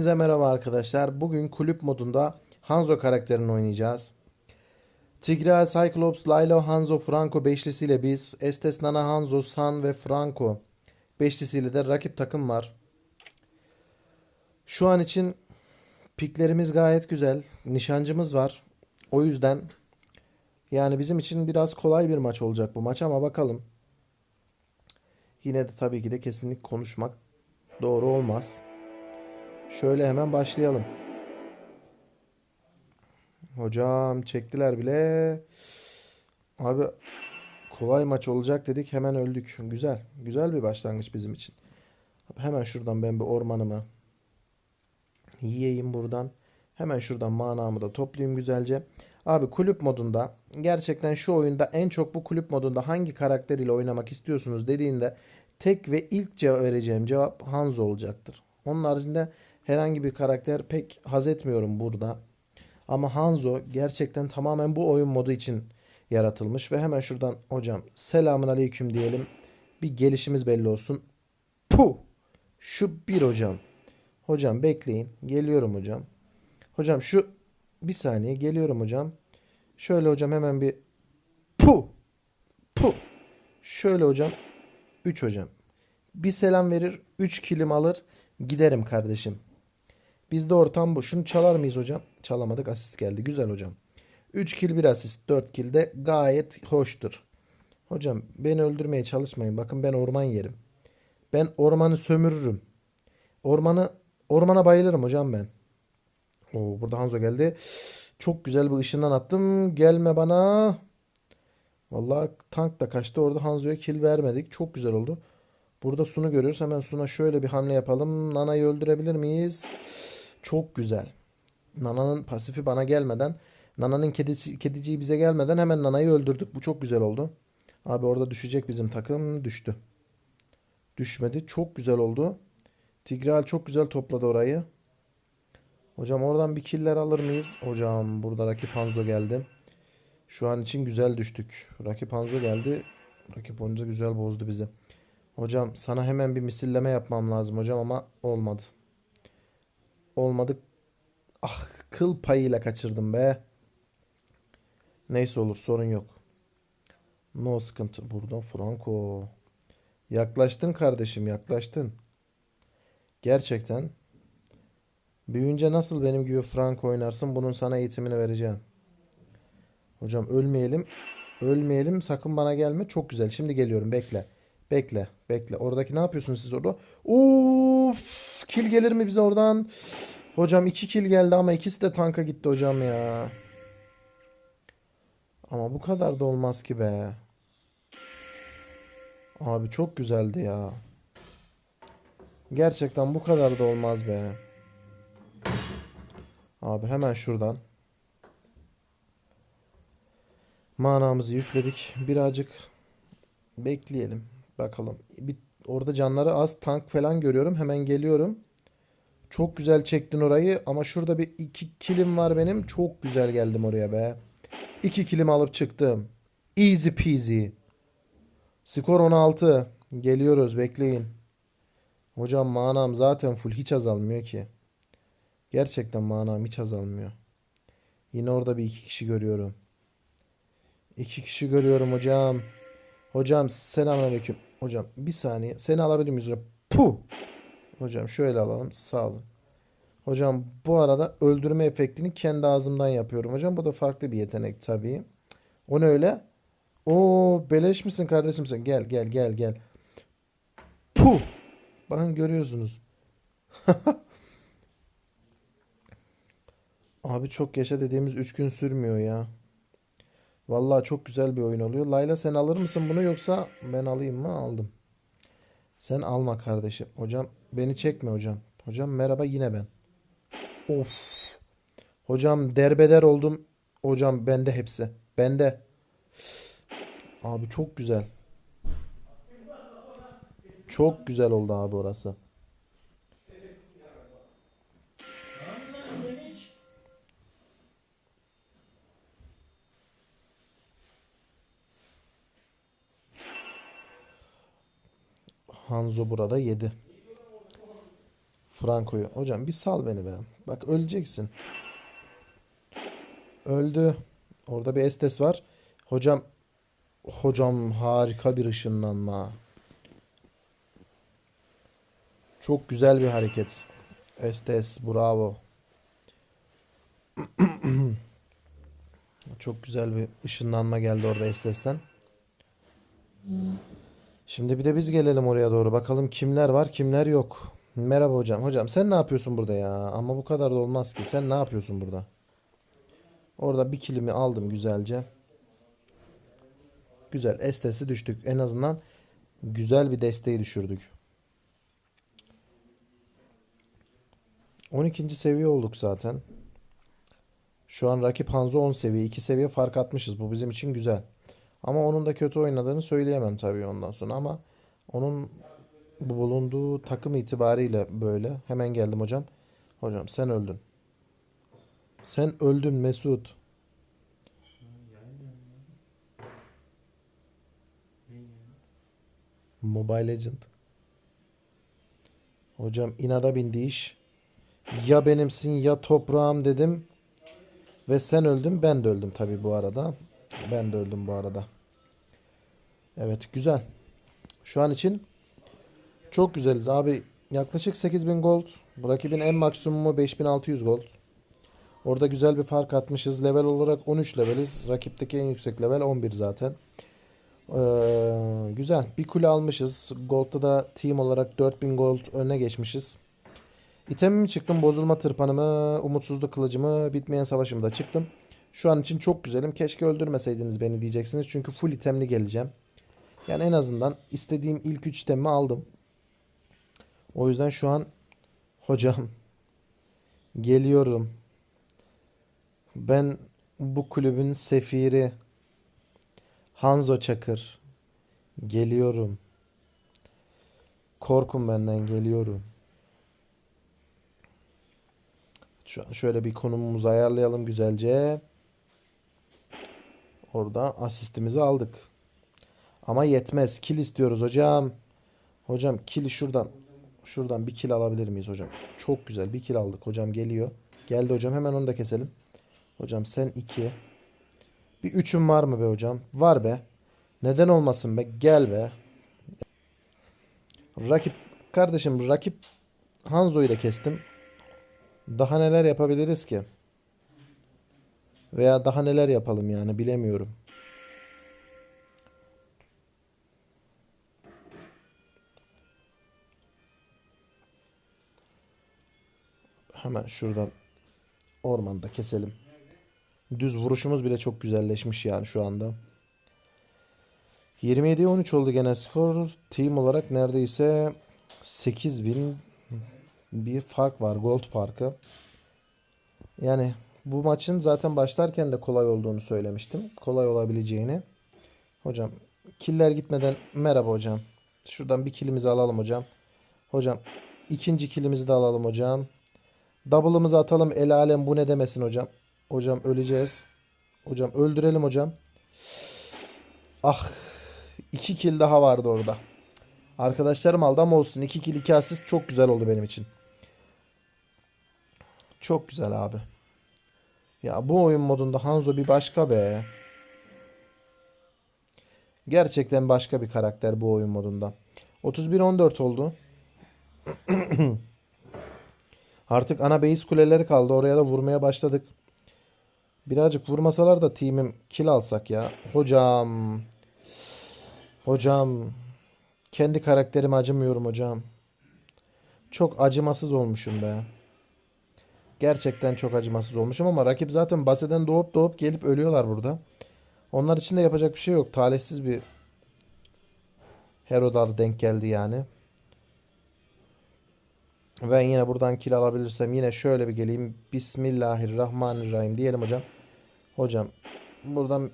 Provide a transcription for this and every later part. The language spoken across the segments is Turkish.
Hepinize merhaba arkadaşlar. Bugün kulüp modunda Hanzo karakterini oynayacağız. Tigreal, Cyclops, Lilo, Hanzo, Franco beşlisiyle biz. Estes, Nana, Hanzo, San ve Franco beşlisiyle de rakip takım var. Şu an için piklerimiz gayet güzel. Nişancımız var. O yüzden yani bizim için biraz kolay bir maç olacak bu maç ama bakalım. Yine de tabii ki de kesinlik konuşmak doğru olmaz. Şöyle hemen başlayalım. Hocam çektiler bile. Abi kolay maç olacak dedik hemen öldük. Güzel. Güzel bir başlangıç bizim için. Hemen şuradan ben bir ormanımı yiyeyim buradan. Hemen şuradan manamı da toplayayım güzelce. Abi kulüp modunda gerçekten şu oyunda en çok bu kulüp modunda hangi karakter ile oynamak istiyorsunuz dediğinde tek ve ilk cevap vereceğim cevap Hanzo olacaktır. Onun haricinde herhangi bir karakter pek haz etmiyorum burada. Ama Hanzo gerçekten tamamen bu oyun modu için yaratılmış ve hemen şuradan hocam selamun aleyküm diyelim. Bir gelişimiz belli olsun. Puh! Şu bir hocam. Hocam bekleyin. Geliyorum hocam. Hocam şu bir saniye geliyorum hocam. Şöyle hocam hemen bir pu pu. Şöyle hocam 3 hocam. Bir selam verir 3 kilim alır giderim kardeşim. Bizde ortam bu. Şunu çalar mıyız hocam? Çalamadık asist geldi. Güzel hocam. 3 kill 1 asist 4 kill de gayet hoştur. Hocam beni öldürmeye çalışmayın. Bakın ben orman yerim. Ben ormanı sömürürüm. Ormanı ormana bayılırım hocam ben. Oo, burada Hanzo geldi. Çok güzel bir ışından attım. Gelme bana. Vallahi tank da kaçtı. Orada Hanzo'ya kill vermedik. Çok güzel oldu. Burada Sun'u görüyoruz. Hemen Sun'a şöyle bir hamle yapalım. Nana'yı öldürebilir miyiz? Çok güzel. Nana'nın pasifi bana gelmeden, Nana'nın kedisi, kediciği bize gelmeden hemen Nana'yı öldürdük. Bu çok güzel oldu. Abi orada düşecek bizim takım. Düştü. Düşmedi. Çok güzel oldu. Tigreal çok güzel topladı orayı. Hocam oradan bir killer alır mıyız? Hocam burada rakip Hanzo geldi. Şu an için güzel düştük. Rakip Hanzo geldi. Rakip Hanzo güzel bozdu bizi. Hocam sana hemen bir misilleme yapmam lazım hocam ama olmadı. Olmadı. Ah kıl payıyla kaçırdım be. Neyse olur sorun yok. No sıkıntı. Burada Franco. Yaklaştın kardeşim yaklaştın. Gerçekten. Büyüyünce nasıl benim gibi Franco oynarsın bunun sana eğitimini vereceğim. Hocam ölmeyelim. Ölmeyelim sakın bana gelme. Çok güzel. Şimdi geliyorum bekle. Bekle. Bekle. Oradaki ne yapıyorsunuz siz orada? Uf, kill gelir mi bize oradan? Hocam iki kill geldi ama ikisi de tanka gitti hocam ya. Ama bu kadar da olmaz ki be. Abi çok güzeldi ya. Gerçekten bu kadar da olmaz be. Abi hemen şuradan. Manamızı yükledik. Birazcık bekleyelim. Bakalım. Bir, orada canları az tank falan görüyorum. Hemen geliyorum. Çok güzel çektin orayı ama şurada bir iki kilim var benim. Çok güzel geldim oraya be. İki kilim alıp çıktım. Easy peasy. Skor 16. Geliyoruz bekleyin. Hocam manam zaten full hiç azalmıyor ki. Gerçekten manam hiç azalmıyor. Yine orada bir iki kişi görüyorum. İki kişi görüyorum hocam. Hocam selamünaleyküm. Hocam bir saniye. Seni alabilir miyiz hocam? Puh. Hocam şöyle alalım. Sağ olun. Hocam bu arada öldürme efektini kendi ağzımdan yapıyorum hocam. Bu da farklı bir yetenek tabii. O ne öyle? Oo beleş misin kardeşim sen? Gel gel gel gel. Puh. Bakın görüyorsunuz. Abi çok yaşa dediğimiz 3 gün sürmüyor ya. Vallahi çok güzel bir oyun oluyor. Layla sen alır mısın bunu yoksa ben alayım mı? Aldım. Sen alma kardeşim. Hocam beni çekme hocam. Hocam merhaba yine ben. Of. Hocam derbeder oldum. Hocam bende hepsi. Bende. Abi çok güzel. Çok güzel oldu abi orası. Hanzo burada yedi. Franco'yu. Hocam bir sal beni be. Bak öleceksin. Öldü. Orada bir Estes var. Hocam hocam harika bir ışınlanma. Çok güzel bir hareket. Estes bravo. Çok güzel bir ışınlanma geldi orada Estes'ten. Şimdi bir de biz gelelim oraya doğru. Bakalım kimler var, kimler yok. Merhaba hocam. Hocam sen ne yapıyorsun burada ya? Ama bu kadar da olmaz ki. Sen ne yapıyorsun burada? Orada bir kilimi aldım güzelce. Güzel. Estes'i düştük. En azından güzel bir desteği düşürdük. 12. seviye olduk zaten. Şu an rakip Hanzo 10 seviye. 2 seviye fark atmışız. Bu bizim için güzel. Ama onun da kötü oynadığını söyleyemem tabii ondan sonra ama onun bu bulunduğu takım itibariyle böyle. Hemen geldim hocam. Hocam sen öldün. Sen öldün Mesut. Mobile Legend. Hocam inada bindi iş. Ya benimsin ya toprağım dedim. Ve sen öldün ben de öldüm tabii bu arada. Ben de öldüm bu arada. Evet güzel. Şu an için çok güzeliz abi. Yaklaşık 8000 gold. Rakibin en maksimumu 5600 gold. Orada güzel bir fark atmışız. Level olarak 13 leveliz. Rakipteki en yüksek level 11 zaten. Ee, güzel. Bir kule almışız. Gold'da da team olarak 4000 gold öne geçmişiz. İtemimi çıktım. Bozulma tırpanımı, umutsuzluk kılıcımı, bitmeyen savaşımı da çıktım. Şu an için çok güzelim. Keşke öldürmeseydiniz beni diyeceksiniz. Çünkü full itemli geleceğim. Yani en azından istediğim ilk 3 itemimi aldım. O yüzden şu an hocam geliyorum. Ben bu kulübün sefiri Hanzo Çakır geliyorum. Korkun benden geliyorum. Şu an şöyle bir konumumuzu ayarlayalım güzelce. Orada asistimizi aldık. Ama yetmez. Kill istiyoruz hocam. Hocam kill şuradan. Şuradan bir kill alabilir miyiz hocam? Çok güzel. Bir kill aldık. Hocam geliyor. Geldi hocam. Hemen onu da keselim. Hocam sen iki. Bir üçün var mı be hocam? Var be. Neden olmasın be? Gel be. Rakip kardeşim rakip Hanzo'yu da kestim. Daha neler yapabiliriz ki? Veya daha neler yapalım yani bilemiyorum. Hemen şuradan ormanda keselim. Düz vuruşumuz bile çok güzelleşmiş yani şu anda. 27'ye 13 oldu genel skor. Team olarak neredeyse 8000 bir fark var. Gold farkı. Yani bu maçın zaten başlarken de kolay olduğunu söylemiştim. Kolay olabileceğini. Hocam killer gitmeden merhaba hocam. Şuradan bir kilimizi alalım hocam. Hocam ikinci kilimizi de alalım hocam. Double'ımızı atalım. El alem bu ne demesin hocam. Hocam öleceğiz. Hocam öldürelim hocam. Ah. iki kill daha vardı orada. Arkadaşlarım aldı ama olsun. 2 kill 2 asist çok güzel oldu benim için. Çok güzel abi. Ya bu oyun modunda Hanzo bir başka be. Gerçekten başka bir karakter bu oyun modunda. 31-14 oldu. Artık ana base kuleleri kaldı. Oraya da vurmaya başladık. Birazcık vurmasalar da team'im kill alsak ya. Hocam. Hocam. Kendi karakterime acımıyorum hocam. Çok acımasız olmuşum be. Gerçekten çok acımasız olmuşum ama rakip zaten baseden doğup doğup gelip ölüyorlar burada. Onlar için de yapacak bir şey yok. Talihsiz bir Herodar denk geldi yani. Ben yine buradan kill alabilirsem yine şöyle bir geleyim. Bismillahirrahmanirrahim diyelim hocam. Hocam buradan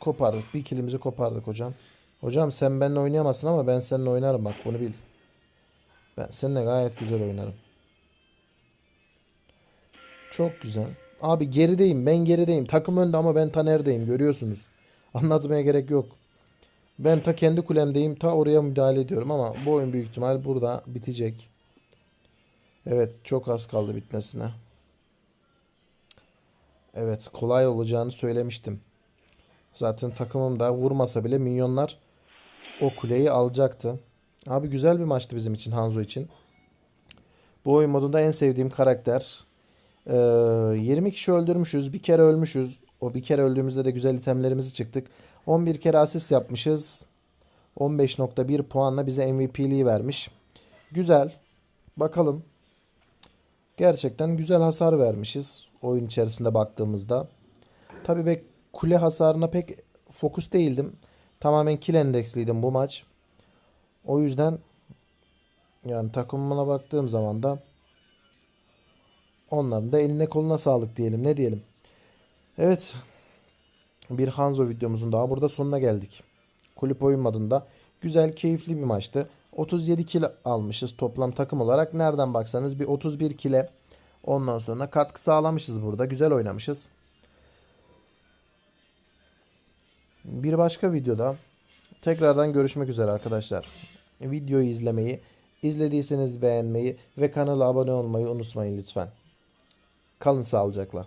kopardık. Bir killimizi kopardık hocam. Hocam sen benimle oynayamazsın ama ben seninle oynarım bak bunu bil. Ben seninle gayet güzel oynarım. Çok güzel. Abi gerideyim ben gerideyim. Takım önde ama ben ta neredeyim görüyorsunuz. Anlatmaya gerek yok. Ben ta kendi kulemdeyim ta oraya müdahale ediyorum ama bu oyun büyük ihtimal burada bitecek. Evet çok az kaldı bitmesine. Evet kolay olacağını söylemiştim. Zaten takımım da vurmasa bile minyonlar o kuleyi alacaktı. Abi güzel bir maçtı bizim için Hanzo için. Bu oyun modunda en sevdiğim karakter. Ee, 20 kişi öldürmüşüz. Bir kere ölmüşüz. O bir kere öldüğümüzde de güzel itemlerimizi çıktık. 11 kere asist yapmışız. 15.1 puanla bize MVP'liği vermiş. Güzel. Bakalım. Gerçekten güzel hasar vermişiz oyun içerisinde baktığımızda. Tabii ben kule hasarına pek fokus değildim. Tamamen kill endeksliydim bu maç. O yüzden yani takımına baktığım zaman da onların da eline koluna sağlık diyelim. Ne diyelim? Evet. Bir Hanzo videomuzun daha burada sonuna geldik. Kulüp oyun güzel, keyifli bir maçtı. 37 kill almışız toplam takım olarak. Nereden baksanız bir 31 kile ondan sonra katkı sağlamışız burada. Güzel oynamışız. Bir başka videoda tekrardan görüşmek üzere arkadaşlar. Videoyu izlemeyi, izlediyseniz beğenmeyi ve kanala abone olmayı unutmayın lütfen. Kalın sağlıcakla.